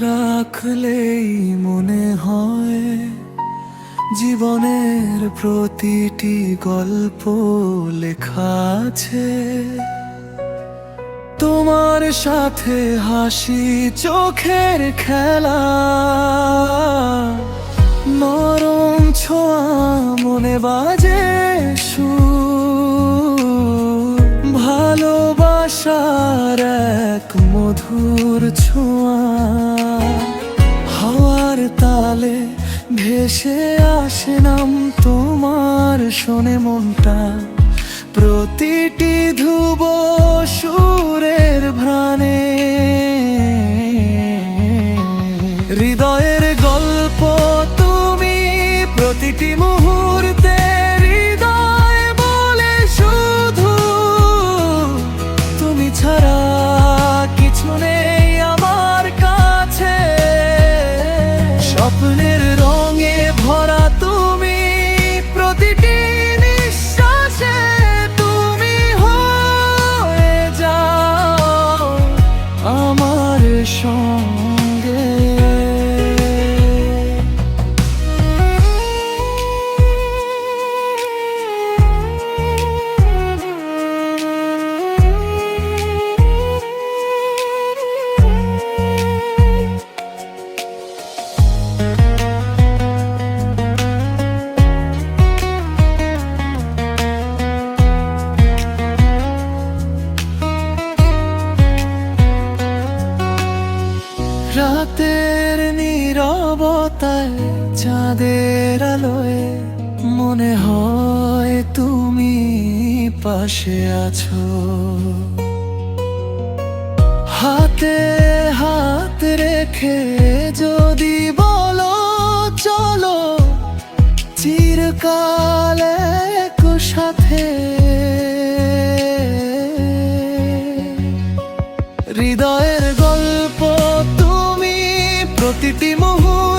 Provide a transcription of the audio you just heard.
রাখলেই মনে হয় জীবনের প্রতিটি গল্প লেখা আছে। তোমার সাথে হাসি চোখের খেলা নরম ছোঁয়া মনে বাজে। ভালোবাসার এক মধুর ছোঁয়া। হাওয়ার তালে ভেসে আসে নাম তোমার, শোনে মনটা। প্রতিটি ধ্রুব সুরের ভ্রাণে হৃদয়ের গল্প তুমি প্রতিটি মুহূর্তে show রাতের নীরবতায় চাঁদের আলোয় মনে হয় তুমি পাশে আছো। হাতে হাত রেখে যদি বলো, চলো চিরকাল এক সাথে। হৃদয়ে প্রতিটি মুহূর্ত